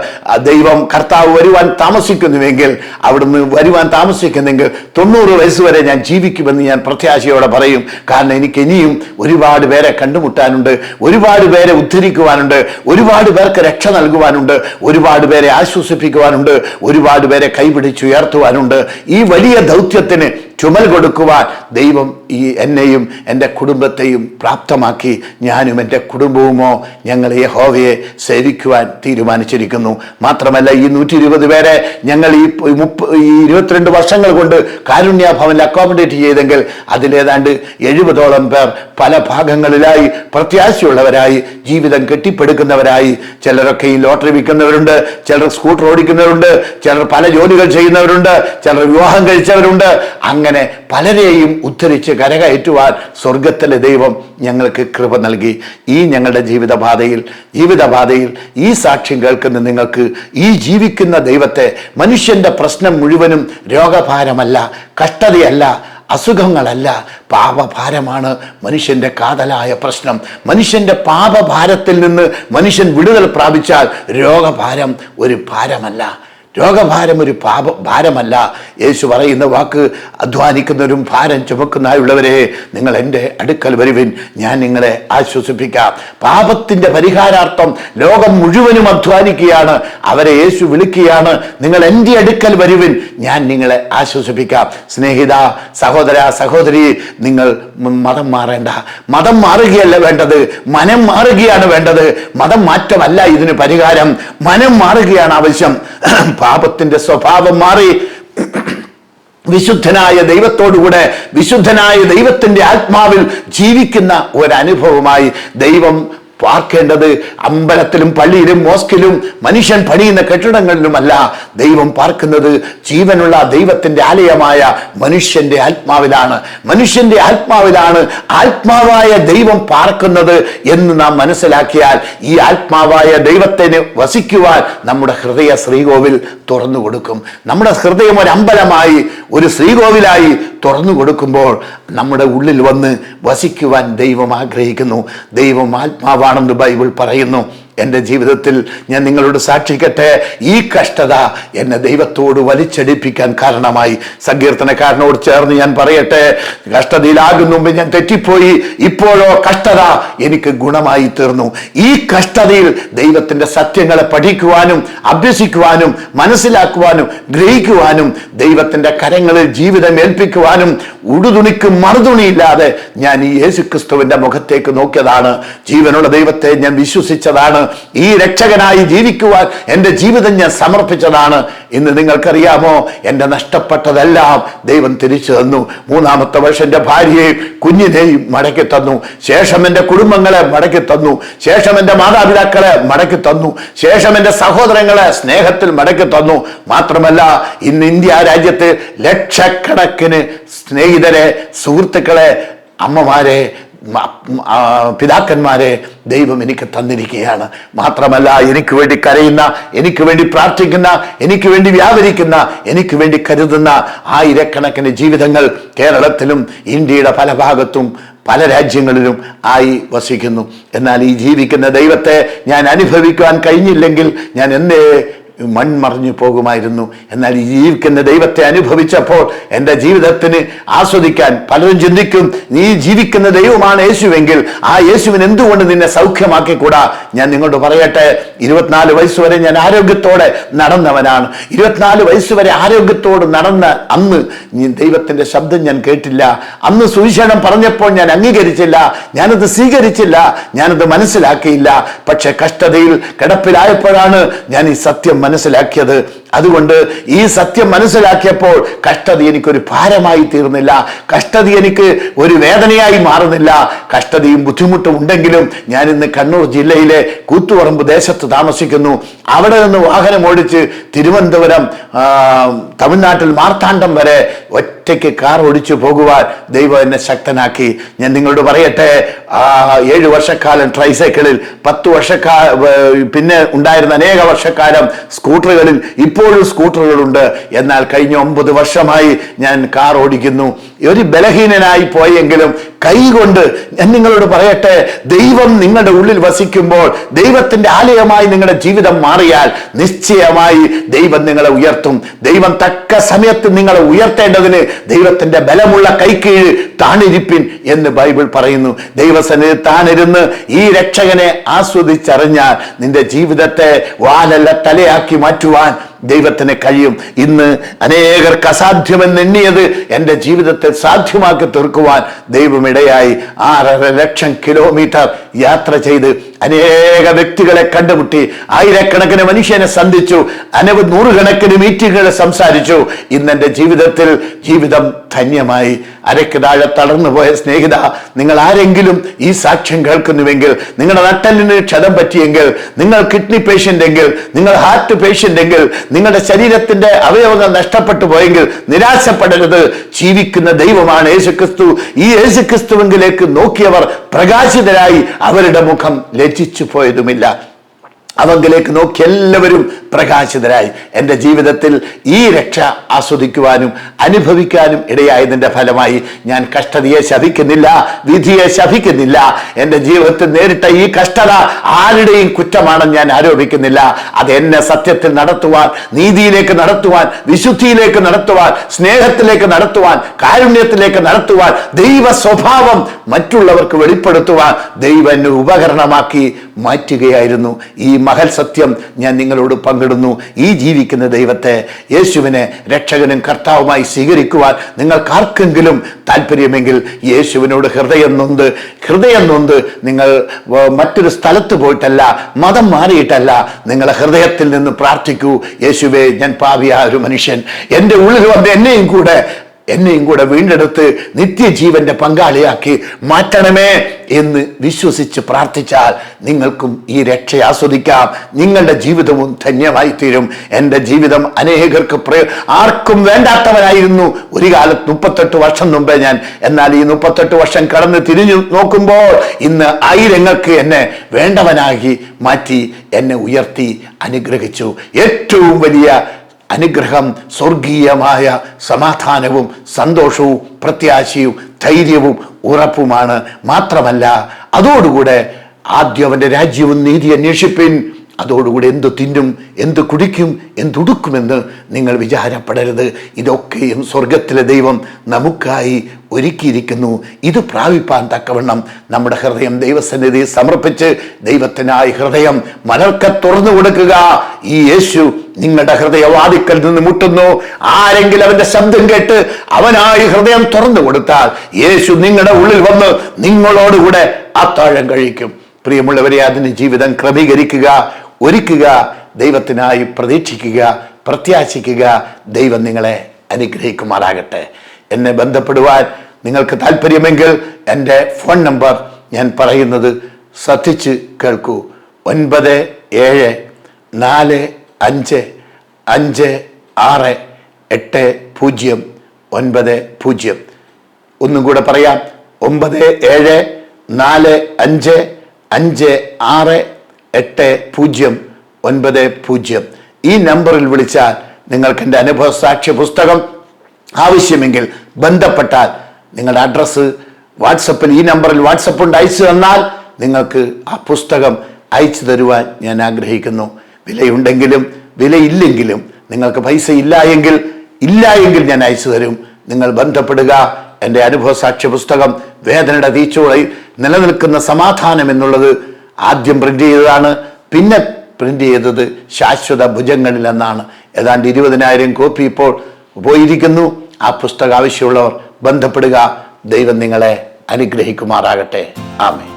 ദൈവം കർത്താവ് വരുവാൻ താമസിക്കുന്നുവെങ്കിൽ അവിടുന്ന് വരുവാൻ താമസിക്കുന്നെങ്കിൽ തൊണ്ണൂറ് വയസ്സ് വരെ ഞാൻ ജീവിക്കുമെന്ന് ഞാൻ പ്രത്യാശയോടെ പറയും. കാരണം എനിക്ക് ഇനിയും ഒരുപാട് പേരെ കണ്ടുമുട്ടാനുണ്ട്. ഒരുപാട് പേരെ ഉദ്ധരിക്കുവാനുണ്ട്. ഒരുപാട് പേർക്ക് രക്ഷ നൽകുവാനുണ്ട്. ഒരുപാട് പേരെ ആശ്വസിപ്പിക്കുവാനുണ്ട്. ഒരുപാട് പേരെ കൈപിടിച്ചുയർത്തുവാനുണ്ട്. ഈ വലിയ ദൗത്യത്തിന് ചുമൽ കൊടുക്കുവാൻ ദൈവം ഈ എന്നെയും എന്റെ കുടുംബത്തെയും പ്രാപ്തമാക്കി. ഞാനും എന്റെ കുടുംബവുമോ ഞങ്ങൾ യഹോവയെ സേവിക്കുവാൻ തീരുമാനിച്ചിരിക്കുന്നു. മാത്രമല്ല ഈ നൂറ്റി ഇരുപത് പേരെ ഞങ്ങൾ ഈ മുപ്പ ഈ ഇരുപത്തിരണ്ട് വർഷങ്ങൾ കൊണ്ട് കാരുണ്യ ഭവനിൽ അക്കോമഡേറ്റ് ചെയ്തെങ്കിൽ അതിലേതാണ്ട് എഴുപതോളം പേർ പല ഭാഗങ്ങളിലായി പ്രത്യാശയുള്ളവരായി ജീവിതം കെട്ടിപ്പടുക്കുന്നവരായി. ചിലരൊക്കെ ഈ ലോട്ടറി വിൽക്കുന്നവരുണ്ട് ചിലർ സ്കൂട്ടർ ഓടിക്കുന്നവരുണ്ട് ചിലർ പല ജോലികൾ ചെയ്യുന്നവരുണ്ട് ചിലർ വിവാഹം കഴിച്ചവരുണ്ട്. അങ്ങനെ പലരെയും ഉദ്ധരിച്ച് കരകയറ്റുവാൻ സ്വർഗത്തിലെ ദൈവം ഞങ്ങൾക്ക് കൃപ നൽകി. ഈ ഞങ്ങളുടെ ജീവിതപാതയിൽ ജീവിതപാതയിൽ ഈ സാക്ഷ്യം കേൾക്കുന്ന നിങ്ങൾക്ക് ഈ ജീവിക്കുന്ന ദൈവത്തെ മനുഷ്യന്റെ പ്രശ്നം മുഴുവനും രോഗഭാരമല്ല കഷ്ടതയല്ല അസുഖങ്ങളല്ല. പാപഭാരമാണ് മനുഷ്യന്റെ കാതലായ പ്രശ്നം. മനുഷ്യന്റെ പാപഭാരത്തിൽ നിന്ന് മനുഷ്യൻ വിടുതൽ പ്രാപിച്ചാൽ രോഗഭാരം ഒരു ഭാരമല്ല. രോഗഭാരം ഒരു പാപ ഭാരമല്ല. യേശു പറയുന്ന വാക്ക് അധ്വാനിക്കുന്നവരും ഭാരം ചുമക്കുന്നതായുള്ളവരെ നിങ്ങൾ എന്റെ അടുക്കൽ വരുവിൻ. ഞാൻ നിങ്ങളെ ആശ്വസിപ്പിക്കാം. പാപത്തിന്റെ പരിഹാരാർത്ഥം ലോകം മുഴുവനും അധ്വാനിക്കുകയാണ്. അവരെ യേശു വിളിക്കുകയാണ്. നിങ്ങൾ എന്റെ അടുക്കൽ വരുവിൻ. ഞാൻ നിങ്ങളെ ആശ്വസിപ്പിക്കാം. സ്നേഹിത സഹോദര സഹോദരി നിങ്ങൾ മതം മാറേണ്ട. മതം മാറുകയല്ല വേണ്ടത്. മനം മാറുകയാണ് വേണ്ടത്. മതം മാറ്റമല്ല ഇതിന് പരിഹാരം. മനം മാറുകയാണ് ആവശ്യം. പാപത്തിന്റെ സ്വഭാവം മാറി. വിശുദ്ധനായ ദൈവത്തോടുകൂടെ വിശുദ്ധനായ ദൈവത്തിന്റെ ആത്മാവിൽ ജീവിക്കുന്ന ഒരനുഭവമായി ദൈവം പാർക്കേണ്ടത് അമ്പലത്തിലും പള്ളിയിലും മോസ്കിലും മനുഷ്യൻ പണിയുന്ന കെട്ടിടങ്ങളിലുമല്ല. ദൈവം പാർക്കുന്നത് ജീവനുള്ള ദൈവത്തിന്റെ ആലയമായ മനുഷ്യന്റെ ആത്മാവിലാണ്. മനുഷ്യന്റെ ആത്മാവിലാണ് ആത്മാവായ ദൈവം പാർക്കുന്നത് എന്ന് നാം മനസ്സിലാക്കിയാൽ ഈ ആത്മാവായ ദൈവത്തിന് വസിക്കുവാൻ നമ്മുടെ ഹൃദയ ശ്രീകോവിൽ തുറന്നു കൊടുക്കും. നമ്മുടെ ഹൃദയം ഒരു അമ്പലമായി ഒരു ശ്രീകോവിലായി തുറന്നു കൊടുക്കുമ്പോൾ നമ്മുടെ ഉള്ളിൽ വന്ന് വസിക്കുവാൻ ദൈവം ആഗ്രഹിക്കുന്നു. ദൈവം ആത്മാവാണെന്ന് ബൈബിൾ പറയുന്നു. എന്റെ ജീവിതത്തിൽ ഞാൻ നിങ്ങളോട് സാക്ഷിക്കട്ടെ? ഈ കഷ്ടത എന്നെ ദൈവത്തോട് വലിച്ചടിപ്പിക്കാൻ കാരണമായി. സങ്കീർത്തനക്കാരനോട് ചേർന്ന് ഞാൻ പറയട്ടെ കഷ്ടതയിലാകും മുമ്പ് ഞാൻ തെറ്റിപ്പോയി ഇപ്പോഴോ കഷ്ടത എനിക്ക് ഗുണമായി തീർന്നു. ഈ കഷ്ടതയിൽ ദൈവത്തിന്റെ സത്യങ്ങളെ പഠിക്കുവാനും അഭ്യസിക്കുവാനും മനസ്സിലാക്കുവാനും ഗ്രഹിക്കുവാനും ദൈവത്തിന്റെ കരങ്ങളിൽ ജീവിതം ഏൽപ്പിക്കുവാനും ഉടുതുണിക്ക് മറുതുണിയില്ലാതെ ഞാൻ ഈ യേശുക്രിസ്തുവിന്റെ മുഖത്തേക്ക് നോക്കിയതാണ്. ജീവനുള്ള ദൈവത്തെ ഞാൻ വിശ്വസിച്ചതാണ്. ഈ രക്ഷകനായി ജീവിക്കുവാൻ എന്റെ ജീവിതം ഞാൻ സമർപ്പിച്ചതാണ് ഇന്ന് നിങ്ങൾക്കറിയാമോ? എന്റെ നഷ്ടപ്പെട്ടതെല്ലാം ദൈവം തിരിച്ചു തന്നു. മൂന്നാമത്തെ വർഷം എന്റെ ഭാര്യയെയും കുഞ്ഞിനെയും മടക്കി തന്നു. ശേഷം എന്റെ കുടുംബങ്ങളെ മടക്കി തന്നു. ശേഷം എന്റെ മാതാപിതാക്കളെ മടക്കി തന്നു. ശേഷം എന്റെ സഹോദരങ്ങളെ സ്നേഹത്തിൽ മടക്കി തന്നു. മാത്രമല്ല ഇന്ന് ഇന്ത്യ രാജ്യത്ത് ലക്ഷക്കണക്കിന് സ്നേഹിതരെ സുഹൃത്തുക്കളെ അമ്മമാരെ പിതാക്കന്മാരെ ദൈവം എനിക്ക് തന്നിരിക്കുകയാണ്. മാത്രമല്ല എനിക്ക് വേണ്ടി കരയുന്ന എനിക്ക് വേണ്ടി പ്രാർത്ഥിക്കുന്ന എനിക്ക് വേണ്ടി വ്യാപരിക്കുന്ന എനിക്ക് വേണ്ടി കരുതുന്ന ആയിരക്കണക്കിന് ജീവിതങ്ങൾ കേരളത്തിലും ഇന്ത്യയുടെ പല ഭാഗത്തും പല രാജ്യങ്ങളിലും ആയി വസിക്കുന്നു. എന്നാൽ ഈ ജീവിക്കുന്ന ദൈവത്തെ ഞാൻ അനുഭവിക്കുവാൻ കഴിഞ്ഞില്ലെങ്കിൽ ഞാൻ എന്തേ മൺമറിഞ്ഞു പോകുമായിരുന്നു. എന്നാൽ ഈ ജീവിക്കുന്ന ദൈവത്തെ അനുഭവിച്ചപ്പോൾ എന്റെ ജീവിതത്തിന് ആസ്വദിക്കാൻ പലരും ചിന്തിക്കും നീ ജീവിക്കുന്ന ദൈവമാണ് യേശുവെങ്കിൽ ആ യേശുവിന് എന്തുകൊണ്ട് നിന്നെ സൗഖ്യമാക്കിക്കൂടാ? ഞാൻ നിങ്ങളോട് പറയട്ടെ ഇരുപത്തിനാല് വയസ്സ് വരെ ഞാൻ ആരോഗ്യത്തോടെ നടന്നവനാണ്. ഇരുപത്തിനാല് വയസ്സ് വരെ ആരോഗ്യത്തോട് നടന്ന അന്ന് നീ ദൈവത്തിന്റെ ശബ്ദം ഞാൻ കേട്ടില്ല. അന്ന് സുവിശേഷം പറഞ്ഞപ്പോൾ ഞാൻ അംഗീകരിച്ചില്ല. ഞാനത് സ്വീകരിച്ചില്ല. ഞാനത് മനസ്സിലാക്കിയില്ല. പക്ഷെ കഷ്ടതയിൽ കിടപ്പിലായപ്പോഴാണ് ഞാൻ ഈ സത്യം മനസ്സിലാക്കിയത്. അതുകൊണ്ട് ഈ സത്യം മനസ്സിലാക്കിയപ്പോൾ കഷ്ടത എനിക്കൊരു ഭാരമായി തീർന്നില്ല. കഷ്ടത എനിക്ക് ഒരു വേദനയായി മാറുന്നില്ല. കഷ്ടതയും ബുദ്ധിമുട്ടും ഉണ്ടെങ്കിലും ഞാൻ ഇന്ന് കണ്ണൂർ ജില്ലയിലെ കൂത്തുപറമ്പ് ദേശത്ത് താമസിക്കുന്നു. അവിടെ നിന്ന് വാഹനം ഓടിച്ച് തിരുവനന്തപുരം തമിഴ്നാട്ടിൽ മാർത്താണ്ഡം വരെ ഒറ്റയ്ക്ക് കാർ ഓടിച്ചു പോകുവാൻ ദൈവം എന്നെ ശക്തനാക്കി. ഞാൻ നിങ്ങളോട് പറയട്ടെ ഏഴ് വർഷക്കാലം ട്രൈസൈക്കിളിൽ പത്ത് വർഷക്കാ പിന്നെ ഉണ്ടായിരുന്ന അനേക വർഷക്കാലം സ്കൂട്ടറുകളിൽ ഇപ്പോഴും സ്കൂട്ടറുകളുണ്ട്. എന്നാൽ കഴിഞ്ഞ ഒമ്പത് വർഷമായി ഞാൻ കാർ ഓടിക്കുന്നു. ഒരു ബലഹീനനായി പോയെങ്കിലും കൈകൊണ്ട് ഞാൻ നിങ്ങളോട് പറയട്ടെ ദൈവം നിങ്ങളുടെ ഉള്ളിൽ വസിക്കുമ്പോൾ ദൈവത്തിന്റെ ആലയമായി നിങ്ങളുടെ ജീവിതം മാറിയാൽ നിശ്ചയമായി ദൈവം നിങ്ങളെ ഉയർത്തും. ദൈവം തക്ക സമയത്ത് നിങ്ങളെ ഉയർത്തേണ്ടതിന് ദൈവത്തിന്റെ ബലമുള്ള കൈക്കീഴ് താണിരിപ്പിൻ എന്ന് ബൈബിൾ പറയുന്നു. ദൈവസനെ താണിരുന്ന് ഈ രക്ഷകനെ ആസ്വദിച്ചറിഞ്ഞാൽ നിന്റെ ജീവിതത്തെ വാലല്ല തലയാക്കി മാറ്റുവാൻ ദൈവത്തിന് കഴിയും. ഇന്ന് അനേകർക്ക് അസാധ്യമെന്ന് എണ്ണിയത് എന്റെ ജീവിതത്തെ സാധ്യമാക്കി തീർക്കുവാൻ ദൈവമിടയായി ആറര ലക്ഷം കിലോമീറ്റർ യാത്ര ചെയ്ത് അനേക വ്യക്തികളെ കണ്ടുമുട്ടി. ആയിരക്കണക്കിന് മനുഷ്യനെ സന്ധിച്ചു. അനവ് നൂറുകണക്കിന് മീറ്റിങ്ങുകൾ സംസാരിച്ചു. ഇന്ന് എന്റെ ജീവിതത്തിൽ ജീവിതം ധന്യമായി. അരയ്ക്ക് താഴെ തളർന്നു പോയ സ്നേഹിത നിങ്ങൾ ആരെങ്കിലും ഈ സാക്ഷ്യം കേൾക്കുന്നുവെങ്കിൽ നിങ്ങളുടെ നട്ടലിന് ക്ഷതം പറ്റിയെങ്കിൽ നിങ്ങൾ കിഡ്നി പേഷ്യന്റ് എങ്കിൽ നിങ്ങൾ ഹാർട്ട് പേഷ്യന്റ് എങ്കിൽ നിങ്ങളുടെ ശരീരത്തിന്റെ അവയവങ്ങൾ നഷ്ടപ്പെട്ടു പോയെങ്കിൽ നിരാശപ്പെടരുത്. ജീവിക്കുന്ന ദൈവമാണ് യേശുക്രിസ്തു. ഈ യേശുക്രിസ്തുവെങ്കിലേക്ക് നോക്കിയവർ പ്രകാശിതരായി അവരുടെ മുഖം ലജ്ജിച്ചു പോയതുമില്ല. അവങ്കിലേക്ക് നോക്കി എല്ലാവരും പ്രകാശിതരായി. എന്റെ ജീവിതത്തിൽ ഈ രക്ഷ ആസ്വദിക്കുവാനും അനുഭവിക്കാനും ഇടയായതിന്റെ ഫലമായി ഞാൻ കഷ്ടതയെ ശപിക്കുന്നില്ല വിധിയെ ശപിക്കുന്നില്ല. എന്റെ ജീവിതത്തിൽ നേരിട്ട ഈ കഷ്ടത ആരുടെയും കുറ്റമാണെന്ന് ഞാൻ ആരോപിക്കുന്നില്ല. അത് എന്നെ സത്യത്തിൽ നടത്തുവാൻ നീതിയിലേക്ക് നടത്തുവാൻ വിശുദ്ധിയിലേക്ക് നടത്തുവാൻ സ്നേഹത്തിലേക്ക് നടത്തുവാൻ കാരുണ്യത്തിലേക്ക് നടത്തുവാൻ ദൈവ സ്വഭാവം മറ്റുള്ളവർക്ക് വെളിപ്പെടുത്തുവാൻ ദൈവന് ഉപകരണമാക്കി മാറ്റുകയായിരുന്നു. ഈ മഹൽ സത്യം ഞാൻ നിങ്ങളോട് പങ്കിടുന്നു. ഈ ജീവിക്കുന്ന ദൈവത്തെ യേശുവിനെ രക്ഷകനും കർത്താവുമായി സ്വീകരിക്കുവാൻ നിങ്ങൾക്കാർക്കെങ്കിലും താല്പര്യമെങ്കിൽ യേശുവിനോട് ഹൃദയം നൊന്ത് ഹൃദയം നൊന്ത് നിങ്ങൾ മറ്റൊരു സ്ഥലത്ത് പോയിട്ടല്ല മതം മാറിയിട്ടല്ല നിങ്ങളെ ഹൃദയത്തിൽ നിന്ന് പ്രാർത്ഥിക്കൂ. യേശുവേ ഞാൻ പാവിയ ഒരു മനുഷ്യൻ. എന്റെ ഉള്ളിൽ വന്ന് എന്നെയും കൂടെ എന്നെയും കൂടെ വീണ്ടെടുത്ത് നിത്യജീവന്റെ പങ്കാളിയാക്കി മാറ്റണമേ എന്ന് വിശ്വസിച്ച് പ്രാർത്ഥിച്ചാൽ നിങ്ങൾക്കും ഈ രക്ഷ ആസ്വദിക്കാം. നിങ്ങളുടെ ജീവിതവും ധന്യമായി തീരും എന്റെ ജീവിതം അനേകർക്ക് പ്രയോ ആർക്കും വേണ്ടാത്തവനായിരുന്നു. ഒരു കാലത്ത് മുപ്പത്തെട്ട് വർഷം മുമ്പേ ഞാൻ. എന്നാൽ ഈ മുപ്പത്തെട്ട് വർഷം കടന്ന് തിരിഞ്ഞു നോക്കുമ്പോൾ ഇന്ന് ആയിരങ്ങൾക്ക് എന്നെ വേണ്ടവനാകി മാറ്റി എന്നെ ഉയർത്തി അനുഗ്രഹിച്ചു. ഏറ്റവും വലിയ അനുഗ്രഹം സ്വർഗീയമായ സമാധാനവും സന്തോഷവും പ്രത്യാശയും ധൈര്യവും ഉറപ്പുമാണ്. മാത്രമല്ല അതോടുകൂടെ ആദ്യം അവന്റെ രാജ്യവും നീതി അന്വേഷിപ്പിൻ. അതോടുകൂടി എന്ത് തിന്നും എന്ത് കുടിക്കും എന്തുടുക്കുമെന്ന് നിങ്ങൾ വിചാരപ്പെടരുത്. ഇതൊക്കെയും സ്വർഗത്തിലെ ദൈവം നമുക്കായി ഒരുക്കിയിരിക്കുന്നു. ഇത് പ്രാപിപ്പാൻ തക്കവണ്ണം നമ്മുടെ ഹൃദയം ദൈവസന്നിധി സമർപ്പിച്ച് ദൈവത്തിനായി ഹൃദയം മലർക്ക തുറന്നു കൊടുക്കുക. ഈ യേശു നിങ്ങളുടെ ഹൃദയവാദിക്കൽ നിന്ന് മുട്ടുന്നു. ആരെങ്കിലും അവന്റെ ശബ്ദം കേട്ട് അവനായി ഹൃദയം തുറന്നു കൊടുത്താൽ യേശു നിങ്ങളുടെ ഉള്ളിൽ വന്ന് നിങ്ങളോടുകൂടെ അത്താഴം കഴിക്കും. പ്രിയമുള്ളവരെ അതിന് ജീവിതം ക്രമീകരിക്കുക. ഒരുക്കുക ദൈവത്തിനായി പ്രതീക്ഷിക്കുക പ്രത്യാശിക്കുക. ദൈവം നിങ്ങളെ അനുഗ്രഹിക്കുമാറാകട്ടെ. എന്നെ ബന്ധപ്പെടുവാൻ നിങ്ങൾക്ക് താല്പര്യമെങ്കിൽ എന്റെ ഫോൺ നമ്പർ ഞാൻ പറയുന്നത് ശ്രദ്ധിച്ച് കേൾക്കൂ. ഒൻപത് ഏഴ് നാല് അഞ്ച് അഞ്ച് ആറ് എട്ട് പൂജ്യം ഒൻപത് പൂജ്യം. ഒന്നും കൂടെ പറയാം. ഒമ്പത് ഏഴ് നാല് അഞ്ച് അഞ്ച് ആറ് എട്ട് പൂജ്യം ഒൻപത് പൂജ്യം. ഈ നമ്പറിൽ വിളിച്ചാൽ നിങ്ങൾക്ക് എന്റെ അനുഭവ സാക്ഷ്യ പുസ്തകം ആവശ്യമെങ്കിൽ ബന്ധപ്പെട്ടാൽ നിങ്ങളുടെ അഡ്രസ്സ് വാട്സപ്പിൽ ഈ നമ്പറിൽ വാട്സപ്പ് ഉണ്ട് അയച്ചു തന്നാൽ നിങ്ങൾക്ക് ആ പുസ്തകം അയച്ചു തരുവാൻ ഞാൻ ആഗ്രഹിക്കുന്നു. വിലയുണ്ടെങ്കിലും വിലയില്ലെങ്കിലും നിങ്ങൾക്ക് പൈസ ഇല്ല എങ്കിൽ ഇല്ല എങ്കിൽ ഞാൻ അയച്ചു തരും. നിങ്ങൾ ബന്ധപ്പെടുക എന്റെ അനുഭവ സാക്ഷ്യ പുസ്തകം വേദനയുടെ തീച്ചുളയിൽ നിലനിൽക്കുന്ന സമാധാനം എന്നുള്ളത് ആദ്യം പ്രിന്റ് ചെയ്തതാണ് പിന്നെ പ്രിന്റ് ചെയ്തത് ശാശ്വത ഭുജങ്ങളിൽ എന്നാണ് ഏതാണ്ട് ഇരുപതിനായിരം കോപ്പി ഇപ്പോൾ പോയിരിക്കുന്നു. ആ പുസ്തകം ആവശ്യമുള്ളവർ ബന്ധപ്പെടുക. ദൈവം നിങ്ങളെ അനുഗ്രഹിക്കുമാറാകട്ടെ. ആമേ